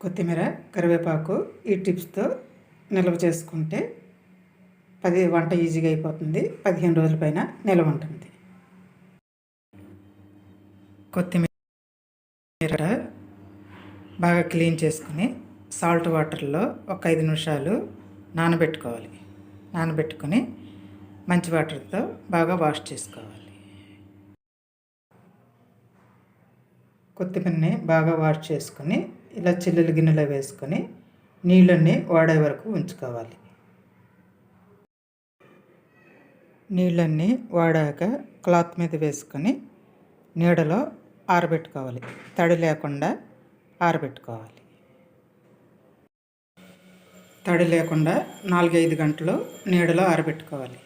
కొత్తిమీర కరివేపాకు ఈ టిప్స్తో నిల్వ చేసుకుంటే పది వంట ఈజీగా అయిపోతుంది. పదిహేను రోజుల పైన నిల్వ ఉంటుంది. కొత్తిమీర బాగా క్లీన్ చేసుకుని సాల్ట్ వాటర్లో ఒక ఐదు నిమిషాలు నానబెట్టుకోవాలి. నానబెట్టుకొని మంచి వాటర్తో బాగా వాష్ చేసుకోవాలి. కొత్తిమీరని బాగా వాష్ చేసుకొని ఇలా చిల్లులు గిన్నెలో వేసుకొని నీళ్ళన్నీ వాడే వరకు ఉంచుకోవాలి. నీళ్ళన్నీ వాడాక క్లాత్ మీద వేసుకొని నీడలో ఆరబెట్టుకోవాలి. తడి లేకుండా ఆరబెట్టుకోవాలి. తడి లేకుండా నాలుగైదు గంటలు నీడలో ఆరబెట్టుకోవాలి.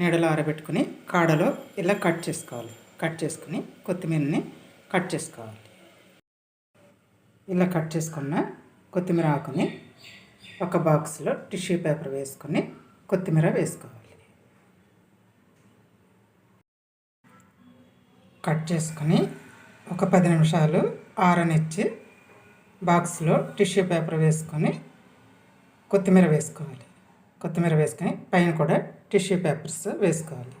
నీడలో ఆరబెట్టుకుని కాడలో ఇలా కట్ చేసుకోవాలి. కట్ చేసుకుని కొత్తిమీరని కట్ చేసుకోవాలి. ఇలా కట్ చేసుకున్న కొత్తిమీర ఆకుని ఒక బాక్స్లో టిష్యూ పేపర్ వేసుకొని కొత్తిమీర వేసుకోవాలి. కట్ చేసుకొని ఒక పది నిమిషాలు ఆరనిచ్చి బాక్స్లో టిష్యూ పేపర్ వేసుకొని కొత్తిమీర వేసుకోవాలి. కొత్తిమీర వేసుకొని పైన కూడా టిష్యూ పేపర్స్ వేసుకోవాలి.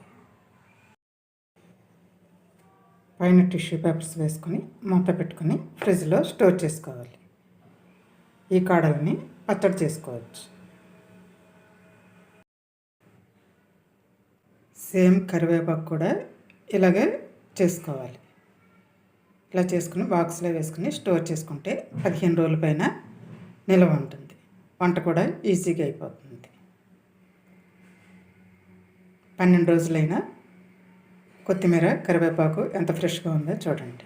పైన టిష్యూ పేపర్స్ వేసుకొని మూత పెట్టుకొని ఫ్రిడ్జ్లో స్టోర్ చేసుకోవాలి. ఈ కాడల్ని పచ్చడి చేసుకోవచ్చు. సేమ్ కరివేపాకు కూడా ఇలాగే చేసుకోవాలి. ఇలా చేసుకుని బాక్స్లో వేసుకుని స్టోర్ చేసుకుంటే పదిహేను రోజుల పైన నిల్వ ఉంటుంది. వంట కూడా ఈజీగా అయిపోతుంది. పన్నెండు రోజులైనా కొత్తిమీర కరివేపాకు ఎంత ఫ్రెష్గా ఉందో చూడండి.